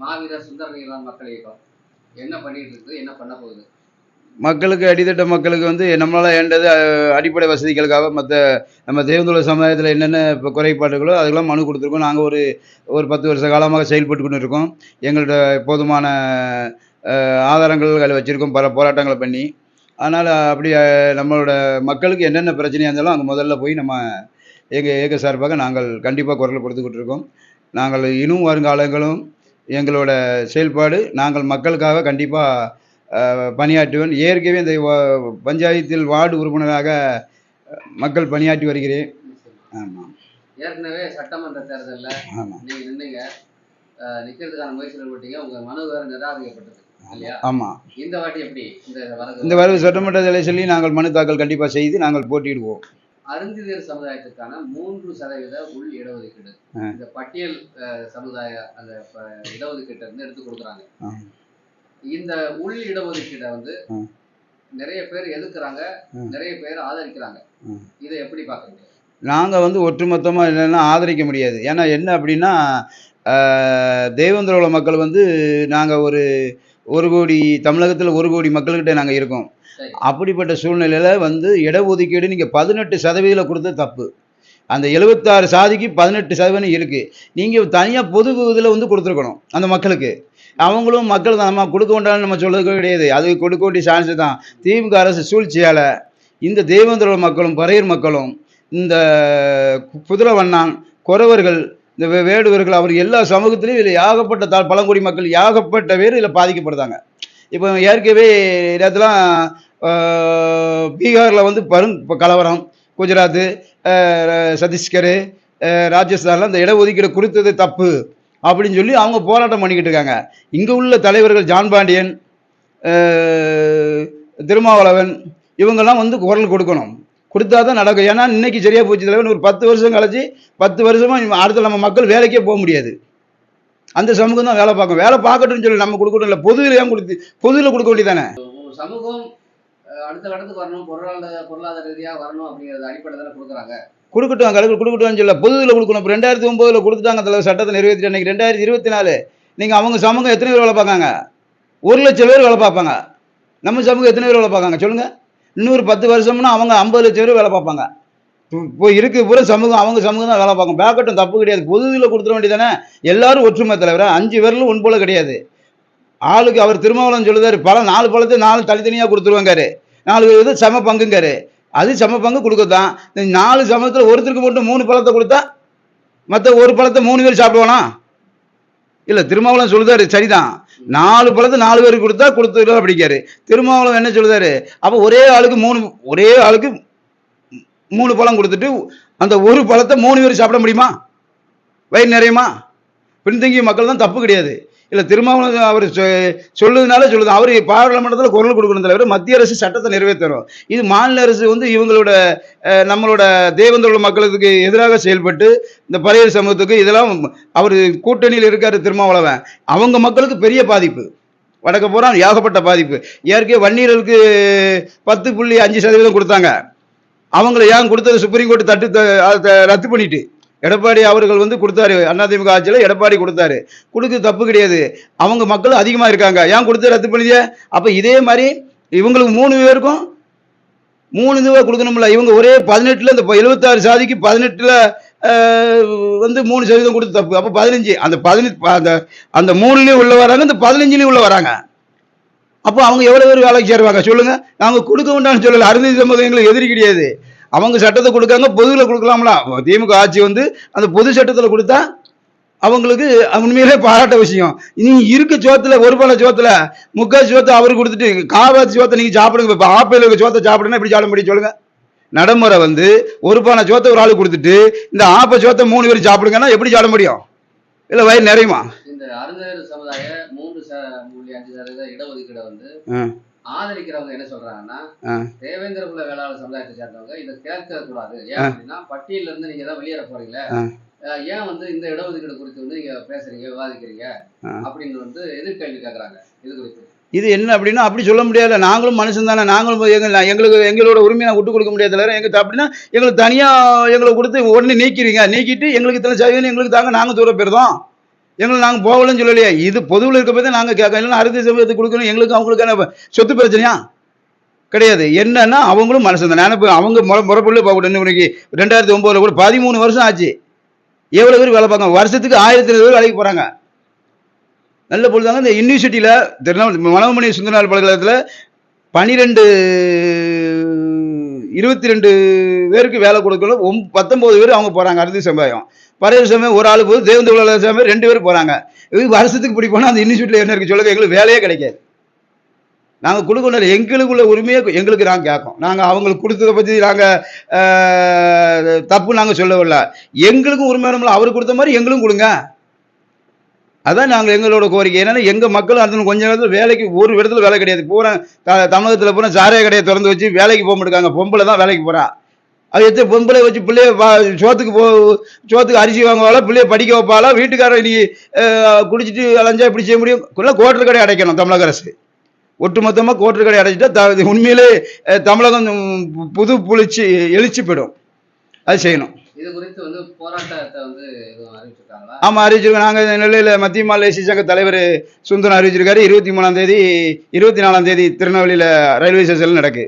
மாவீரர் சுந்தரலிங்கம் மக்கள் இயக்கம் என்ன பண்ணிட்டு இருக்குது என்ன பண்ண போகுது? மக்களுக்கு அடித்தட்ட மக்களுக்கு வந்து நம்மளால் ஏண்டது அடிப்படை வசதிகளுக்காக மற்ற நம்ம தேவந்துள்ள சமுதாயத்தில் என்னென்ன இப்போ குறைபாடுகளோ அதுக்கெல்லாம் மனு கொடுத்துருக்கோம். நாங்கள் ஒரு ஒரு பத்து வருஷ காலமாக செயல்பட்டு கொண்டு இருக்கோம் எங்கள்கிட்ட போதுமான ஆதாரங்கள் வச்சுருக்கோம். பல போராட்டங்களை பண்ணி. அதனால் அப்படி நம்மளோட மக்களுக்கு என்னென்ன பிரச்சனையாக இருந்தாலும் அங்கே முதல்ல போய் நம்ம எங்கள் இயக்க சார்பாக நாங்கள் கண்டிப்பாக குரல் கொடுத்துக்கிட்டு இருக்கோம். நாங்கள் இன்னும் வருங்காலங்களும் எங்களோட செயல்பாடு நாங்கள் மக்களுக்காக கண்டிப்பாக பணியாற்றுவேன். ஏற்கனவே இந்த பஞ்சாயத்தில் வார்டு உறுப்பினராக மக்கள் பணியாற்றி வருகிறேன். ஆமாம் ஏற்கனவே சட்டமன்ற தேர்தல்ல ஆமாம் நீங்க நின்னீங்க. அஹ், நிக்கிறதுக்கான முயற்சிகள் போட்டீங்க. உங்க மனு வேற நிராகரிக்கப்பட்டது. ஆமாம் இந்த வாட்டி எப்படி இந்த வரவு சட்டமன்ற சொல்லி நாங்கள் மனு தாக்கல் கண்டிப்பாக செய்து நாங்கள் போட்டியிடுவோம். அருந்திதர் சமுதாயத்துக்கான மூன்று சதவீத உள் இடஒதுக்கீடு. இந்த பட்டியல் சமுதாய அந்த இடஒதுக்கீட்டை இருந்து எடுத்து கொடுக்குறாங்க. இந்த உள் இடஒதுக்கீடை வந்து. நிறைய பேர் எதிர்க்கிறாங்க ஆ. நிறைய பேர் ஆதரிக்கிறாங்க. இதை எப்படி பாக்குறீங்க நாங்கள் வந்து ஒட்டுமொத்தமாக என்னென்னா ஆதரிக்க முடியாது ஏன்னா என்ன அப்படின்னா தேவேந்திர உள்ள மக்கள் வந்து நாங்கள் ஒரு ஒரு கோடி தமிழகத்தில் ஒரு கோடி மக்கள்கிட்ட நாங்கள் இருக்கோம். அப்படிப்பட்ட சூழ்நிலையில் வந்து இடஒதுக்கீடு நீங்கள் பதினெட்டு சதவீதம் கொடுத்தது தப்பு. அந்த எழுபத்தாறு சாதிக்கு பதினெட்டு சதவீதம் இருக்குது நீங்கள் தனியாக பொது இதில் வந்து கொடுத்துருக்கணும் அந்த மக்களுக்கு. அவங்களும் மக்கள் தான். நம்ம கொடுக்க வேண்டாம்னு நம்ம சொல்றது கிடையாது. அது கொடுக்க வேண்டிய சான்ஸ் தான். திமுக அரசு சூழ்ச்சியால் இந்த தேவேந்திர மக்களும் பறையர் மக்களும் இந்த புதுரவண்ணான் குறவர்கள் இந்த வேடுவர்கள் அவர் எல்லா சமூகத்திலையும் இதில் ஏகப்பட்ட தா பழங்குடி மக்கள் ஏகப்பட்ட பேர் இதில் பாதிக்கப்படுறாங்க இப்போ ஏற்கனவே இடத்துலாம் பீகாரில் வந்து பரும் கலவரம் குஜராத்து சத்தீஸ்கர் அஹ், இந்த இடஒதுக்கீடு கொடுத்தது தப்பு அப்படின்னு சொல்லி அவங்க போராட்டம் பண்ணிக்கிட்டு இருக்காங்க. இங்கே உள்ள தலைவர்கள் ஜான் பாண்டியன் திருமாவளவன் இவங்கெல்லாம் வந்து குரல் கொடுக்கணும். கொடுத்தா தான் நடக்கும். ஏன்னா இன்னைக்கு சரியா போச்சு தலைவன் ஒரு பத்து வருஷம் கழிச்சு பத்து வருஷமா இவன் அடுத்த நம்ம மக்கள் வேலைக்கே போக முடியாது. அந்த சமூகம் தான் வேலை பார்க்கும். வேலை பார்க்கட்டும்னு சொல்லி நம்ம கொடுக்கணும் இல்லை பொதுவில் ஏன் கொடுத்து பொதுவில் கொடுக்க வேண்டியதானே சமூகம் அடுத்த கட்டத்துக்கு வரணும் பொருளாதார பொருளாதார ரீதியா வரணும் அப்படிங்கறது அடிப்படை தானே கொடுக்குறாங்க? கொடுக்கட்டும் கலக்கு கொடுக்கட்டும்னு சொல்ல பொதுவில் கொடுக்கணும். ரெண்டாயிரத்தி ஒம்போதில் கொடுத்துட்டாங்க தலைவர் சட்டத்தை நிறைவேற்றி அன்னைக்கு ரெண்டாயிரத்தி இருபத்தி நாலு நீங்கள் அவங்க சமூகம் எத்தனை பேர் வேலை பார்க்காங்க? ஒரு லட்சம் பேர் வேலை பார்ப்பாங்க. நம்ம சமூகம் எத்தனை பேர் வேலை பார்க்காங்க? சொல்லுங்கள் இன்னொரு பத்து வருஷம்னா அவங்க ஐம்பது லட்சம் பேர் வேலை பார்ப்பாங்க. இப்போ இருக்கு பூரா சமூகம் அவங்க சமூகம் தான் வேலை பார்க்கும். பேக்கட்டும் தப்பு கிடையாது. பொதுவில் கொடுத்துட வேண்டியதானே எல்லாரும் ஒற்றுமை தலைவர்? அஞ்சு பேரில் ஒன் போல கிடையாது. ஆளுக்கு அவர் திருமாவளம் சொல்லுதாரு பழம் நாலு பழத்தை நாலு தனித்தனியாக கொடுத்துருவாங்காரு நாலு இது சம பங்குங்காரு. அது சம பங்கு கொடுக்கத்தான் நாலு சமத்தில் ஒருத்தருக்கு மட்டும் மூணு பழத்தை கொடுத்தா மற்ற ஒரு பழத்தை மூணு பேர் சாப்பிடுவானா? இல்லை திருமாவளவன் சொல்லுதாரு சரிதான். நாலு பழத்தை நாலு பேருக்கு கொடுத்தா கொடுத்துருவோம் அப்படிக்காரு திருமாவளவன் என்ன சொல்லுதாரு? அப்போ ஒரே ஆளுக்கு மூணு ஒரே ஆளுக்கு மூணு பழம் கொடுத்துட்டு அந்த ஒரு பழத்தை மூணு பேர் சாப்பிட முடியுமா? வயிறு நிறையுமா? பின்தங்கிய மக்கள் தான் தப்பு கிடையாது. இல்லை திருமாவளவன் அவர் சொ- சொல்லுது. அவர் பாராளுமன்றத்தில் குரல் கொடுக்கணும் தலைவர். மத்திய அரசு சட்டத்தை நிறைவேற்றணும். இது மாநில அரசு வந்து இவங்களோட நம்மளோட தேவந்தோட மக்களுக்கு எதிராக செயல்பட்டு இந்த பழைய சமூகத்துக்கு இதெல்லாம் அவர் கூட்டணியில் இருக்கார் திருமாவளவன். அவங்க மக்களுக்கு பெரிய பாதிப்பு. வடக்க போகிறான் ஏகப்பட்ட பாதிப்பு. ஏற்கனவே வன்னியர்களுக்கு பத்து புள்ளி அஞ்சு சதவீதம் கொடுத்தாங்க. அவங்கள ஏன் கொடுத்தது சுப்ரீம் கோர்ட் தட்டு த- அதை ரத்து பண்ணிட்டு? எடப்பாடி அவர்கள் வந்து கொடுத்தாரு. அதிமுக ஆட்சியில் எடப்பாடி கொடுத்தாரு. கொடுக்க தப்பு கிடையாது. அவங்க மக்கள் அதிகமாக இருக்காங்க. ஏன் கொடுத்து ரத்து பண்ணிய? அப்போ இதே மாதிரி இவங்களுக்கு மூணு பேருக்கும் மூணு இதுவாக கொடுக்கணும்ல. இவங்க ஒரே பதினெட்டில் இந்த எழுபத்தாறு சாதிக்கு பதினெட்டில் வந்து மூணு சதவீதம் கொடுத்து தப்பு. அப்போ பதினஞ்சு. அந்த பதினஞ்சு அந்த அந்த மூணுலேயும் உள்ள வராங்க. இந்த பதினஞ்சுலேயும் உள்ள வராங்க. அப்போ அவங்க எவ்வளோ பேர் வேலைக்கு சேருவாங்க? சொல்லுங்கள் நாங்கள் கொடுக்க வேண்டாம்னு சொல்லலை. அருந்ததி சமூகம் எங்களுக்கு எதிரி கிடையாது. அவங்க சட்டத்தை கொடுக்காங்க பொதுவில் கொடுக்கலாம்ல. திமுக ஆட்சி வந்து அந்த பொது சட்டத்தில் கொடுத்தா அவங்களுக்கு உண்மையிலே பாராட்ட விஷயம். நீ இருக்க சோத்துல ஒரு பல சோத்துல முக்கால் சோத்தை அவருக்கு கொடுத்துட்டு காவாத்து சோத்தை நீங்க சாப்பிடுங்க இப்போ ஆப்பையில் இருக்க சோத்தை சாப்பிடுன்னா எப்படி சாப்பிட முடியும் சொல்லுங்க? நடைமுறை வந்து ஒரு பானை சோத்தை ஒரு ஆள் கொடுத்துட்டு இந்த ஆப்ப சோத்தை மூணு பேர் சாப்பிடுங்கன்னா எப்படி சாப்பிட முடியும்? இல்லை வயிறு நிறையுமா? இந்த அருந்தர் சமுதாய மூன்று புள்ளி அஞ்சு சதவீத இடஒதுக்கீடை வந்து. ஆதரிக்கிறவங்க என்ன சொல்றாங்கன்னா. தேவேந்திர குல வேளாளர் சமுதாயத்தை சேர்ந்தவங்க இதை கேட்க கூடாது ஏன். அப்படின்னா பட்டியல்ல இருந்து நீங்க தான் வெளியேற. அஹ் ஏன் வந்து இந்த இடஒதுக்கீடு குறித்து வந்து நீங்க பேசுறீங்க விவாதிக்கிறீங்க. அப்படின்னு வந்து எதிர்கேள்வி கேட்கறாங்க இது குறித்து இது என்ன அப்படின்னா அப்படி சொல்ல முடியாது நாங்களும் மனுஷன் தானே நாங்களும் போய் எங்க எங்களுக்கு எங்களோட உரிமையை நான் விட்டு கொடுக்க முடியாது தவிர எங்களுக்கு அப்படின்னா எங்களுக்கு தனியாக எங்களுக்கு கொடுத்து உடனே நீக்கிறீங்க நீக்கிட்டு எங்களுக்கு இத்தனை சதவீதம் எங்களுக்கு தாங்க நாங்கள் தூர போயிருந்தோம் எங்களை நாங்கள் போகலன்னு சொல்லலையே. இது பொதுவில் இருக்க போய் தான் நாங்கள் கேட்க இல்லைன்னா அறுதி சமயத்துக்கு கொடுக்கணும். எங்களுக்கு அவங்களுக்கான சொத்து பிரச்சனையா? கிடையாது. என்னன்னா அவங்களும் மனசு தான். நினைப்பு அவங்க முறை முறைப்புள்ள போகக்கூடாது இன்னைக்கு ரெண்டாயிரத்தி ஒம்போதுல கூட பதிமூணு வருஷம் ஆச்சு. எவ்வளோ பேர் வேலை பார்க்க வருஷத்துக்கு ஆயிரத்தி இருபது பேர் வேலைக்கு போகிறாங்க நல்ல பொழுதாங்க இந்த யூனிவர்சிட்டியில் திருநாள் மனோமணி சுந்தரநாள் பல்கலைக்கழகத்தில் பனிரெண்டு இருபத்தி ரெண்டு பேருக்கு வேலை கொடுக்கணும். ஒம் பத்தொம்போது பேர் அவங்க போகிறாங்க அறுதி சமுதாயம் பறையர் சமயம் ஒரு ஆள் போது தேவந்த உலக சமயம் ரெண்டு பேர் போகிறாங்க இது வருஷத்துக்கு இப்படி போனால் அந்த யூனிவர்சிட்டியில் என்ன இருக்குது சொல்லுங்க எங்களுக்கு வேலையே கிடைக்காது. நாங்கள் கொடுக்கணும் எங்களுக்குள்ள உரிமையை எங்களுக்கு நாங்கள் கேட்கோம் நாங்கள் அவங்களுக்கு கொடுத்ததை பற்றி நாங்கள் தப்பு நாங்கள் சொல்லவில்லை. எங்களுக்கும் உரிமை வேணும்ல அவருக்கு கொடுத்த மாதிரி எங்களுக்கும் கொடுங்க. அதான் நாங்கள் எங்களோட கோரிக்கை. ஏன்னா எங்கள் மக்கள் அடுத்த கொஞ்ச நேரத்தில் வேலைக்கு ஒரு இடத்துல வேலை கிடையாது. பூரா த தமிழகத்தில் பூரா சாராய கடையை திறந்து வச்சு வேலைக்கு போக மாட்டாங்க பொம்பளை தான் வேலைக்கு போகிறா அது எத்தனை பொம்பளை வச்சு பிள்ளைய சோத்துக்கு போ சோத்துக்கு அரிசி வாங்குவாளா பிள்ளைய படிக்க வைப்பாளா வீட்டுக்காரர் இன்னைக்கு குடிச்சிட்டு அலைஞ்சா இப்படி செய்ய முடியும்? இல்லை கோட்டர் கடை அடைக்கணும் தமிழக அரசு. ஒட்டுமொத்தமாக கோட்டர் கடை அடைச்சிட்டா த உண்மையிலே தமிழகம் புது புளிச்சு எழுச்சி போயிடும் அது செய்யணும். இது குறித்து வந்து போராட்டத்தை வந்து அறிவிச்சிருக்காங்களா? ஆமாம் அறிவிச்சிருக்கோம். நாங்கள் நெல்லையில் மத்திய மாநில எஸ்சி சங்க தலைவர் சுந்தரம் அறிவிச்சிருக்காரு. இருபத்தி மூணாம் தேதி இருபத்தி நாலாம் தேதி திருநெல்வேலியில் ரயில்வே ஸ்டேஷனில் நடக்கு.